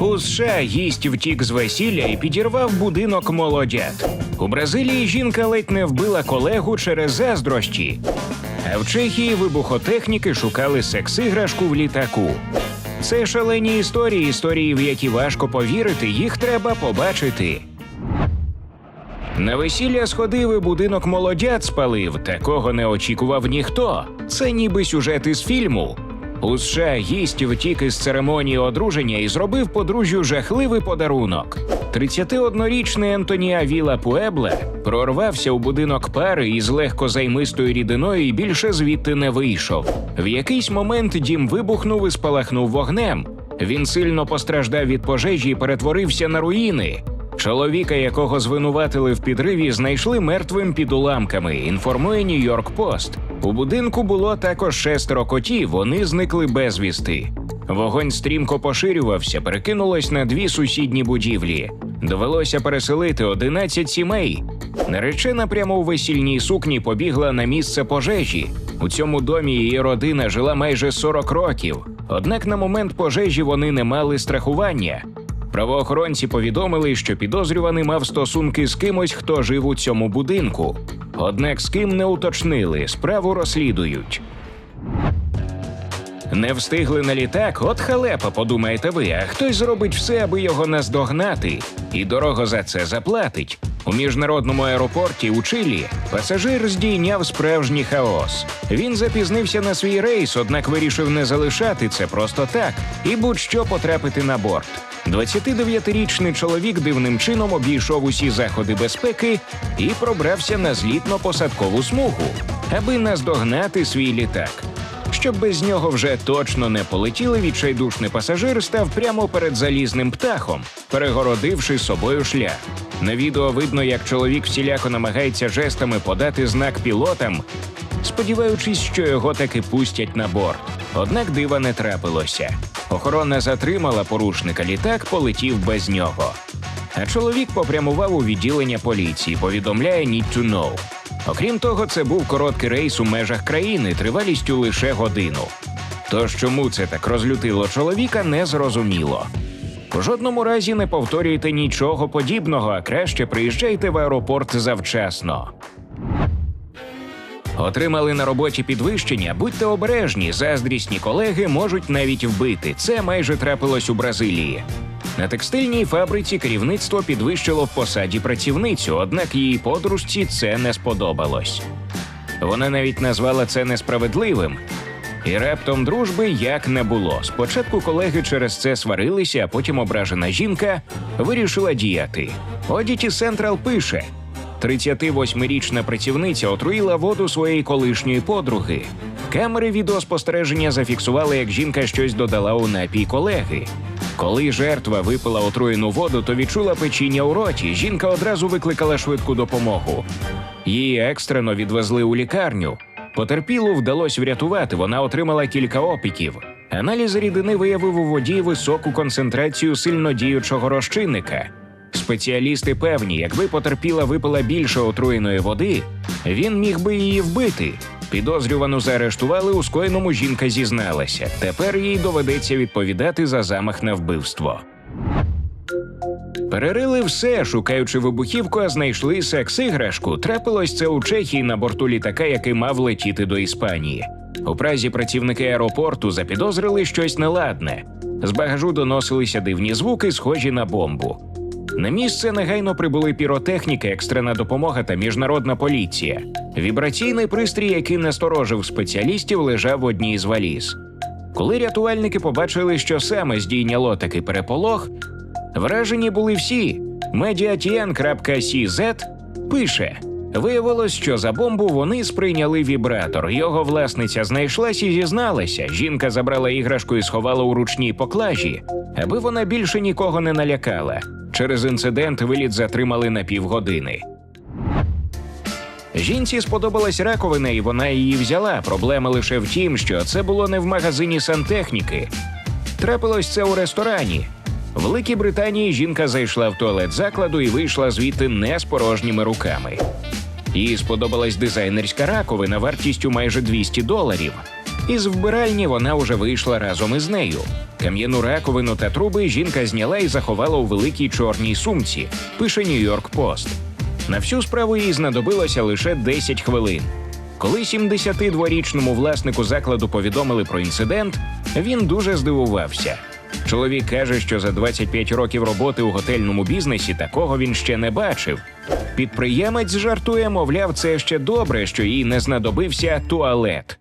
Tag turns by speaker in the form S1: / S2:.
S1: У США гість втік з весілля і підірвав будинок молодят. У Бразилії жінка ледь не вбила колегу через заздрощі. А в Чехії вибухотехніки шукали секс-іграшку в літаку. Це шалені історії, історії, в які важко повірити, їх треба побачити. На весілля сходив і будинок молодят спалив. Такого не очікував ніхто. Це ніби сюжет із фільму. У США гість втік із церемонії одруження і зробив подружжю жахливий подарунок. 31-річний Ентоні Авіла Пуебле прорвався у будинок пари із легкозаймистою рідиною і більше звідти не вийшов. В якийсь момент дім вибухнув і спалахнув вогнем. Він сильно постраждав від пожежі і перетворився на руїни. Чоловіка, якого звинуватили в підриві, знайшли мертвим під уламками. Інформує Нью-Йорк Пост. У будинку було також шестеро котів. Вони зникли безвісти. Вогонь стрімко поширювався, перекинулось на дві сусідні будівлі. Довелося переселити 11 сімей. Наречена прямо у весільній сукні побігла на місце пожежі. У цьому домі її родина жила майже 40 років. Однак на момент пожежі вони не мали страхування. Правоохоронці повідомили, що підозрюваний мав стосунки з кимось, хто жив у цьому будинку. Однак з ким не уточнили, справу розслідують. Не встигли на літак, от халепа, подумаєте ви, а хтось зробить все, аби його наздогнати, і дорого за це заплатить. У міжнародному аеропорті у Чилі пасажир здійняв справжній хаос. Він запізнився на свій рейс, однак вирішив не залишати це просто так і будь-що потрапити на борт. 29-річний чоловік дивним чином обійшов усі заходи безпеки і пробрався на злітно-посадкову смугу, аби наздогнати свій літак. Щоб без нього вже точно не полетіли, відчайдушний пасажир став прямо перед залізним птахом, перегородивши собою шлях. На відео видно, як чоловік всіляко намагається жестами подати знак пілотам, сподіваючись, що його таки пустять на борт. Однак дива не трапилося. Охорона затримала порушника, літак полетів без нього. А чоловік попрямував у відділення поліції, повідомляє Need to Know. Окрім того, це був короткий рейс у межах країни тривалістю лише годину. Тож чому це так розлютило чоловіка, не зрозуміло. У жодному разі не повторюйте нічого подібного, а краще приїжджайте в аеропорт завчасно. Отримали на роботі підвищення, будьте обережні, заздрісні колеги можуть навіть вбити. Це майже трапилось у Бразилії. На текстильній фабриці керівництво підвищило в посаді працівницю, однак її подружці це не сподобалось. Вона навіть назвала це несправедливим. І раптом дружби як не було. Спочатку колеги через це сварилися, а потім ображена жінка вирішила діяти. Одіті Сентрал пише: 38-річна працівниця отруїла воду своєї колишньої подруги. Камери відеоспостереження зафіксували, як жінка щось додала у напій колеги. Коли жертва випила отруєну воду, то відчула печіння у роті. Жінка одразу викликала швидку допомогу. Її екстрено відвезли у лікарню. Потерпілу вдалося врятувати. Вона отримала кілька опіків. Аналіз рідини виявив у воді високу концентрацію сильнодіючого розчинника. Спеціалісти певні, якби потерпіла випила більше отруєної води, він міг би її вбити. Підозрювану заарештували, у скоєному жінка зізналася. Тепер їй доведеться відповідати за замах на вбивство. Перерили все, шукаючи вибухівку, а знайшли секс-іграшку. Трапилось це у Чехії на борту літака, який мав летіти до Іспанії. У Празі працівники аеропорту запідозрили щось неладне. З багажу доносилися дивні звуки, схожі на бомбу. На місце негайно прибули піротехніки, екстрена допомога та міжнародна поліція. Вібраційний пристрій, який насторожив спеціалістів, лежав в одній із валіз. Коли рятувальники побачили, що саме здійняло такий переполох, вражені були всі. Mediatn.cz пише: виявилось, що за бомбу вони сприйняли вібратор. Його власниця знайшлась і зізналася. Жінка забрала іграшку і сховала у ручній поклажі, аби вона більше нікого не налякала. Через інцидент виліт затримали на півгодини. Жінці сподобалась раковина, і вона її взяла. Проблема лише в тім, що це було не в магазині сантехніки. Трапилось це у ресторані. В Великій Британії жінка зайшла в туалет закладу і вийшла звідти не з порожніми руками. Їй сподобалась дизайнерська раковина вартістю майже 200 доларів. Із вбиральні вона уже вийшла разом із нею. Кам'яну раковину та труби жінка зняла і заховала у великій чорній сумці. Пише Нью-Йорк Пост. На всю справу їй знадобилося лише 10 хвилин. Коли 72-річному власнику закладу повідомили про інцидент, він дуже здивувався. Чоловік каже, що за 25 років роботи у готельному бізнесі такого він ще не бачив. Підприємець жартує, мовляв, це ще добре, що їй не знадобився туалет.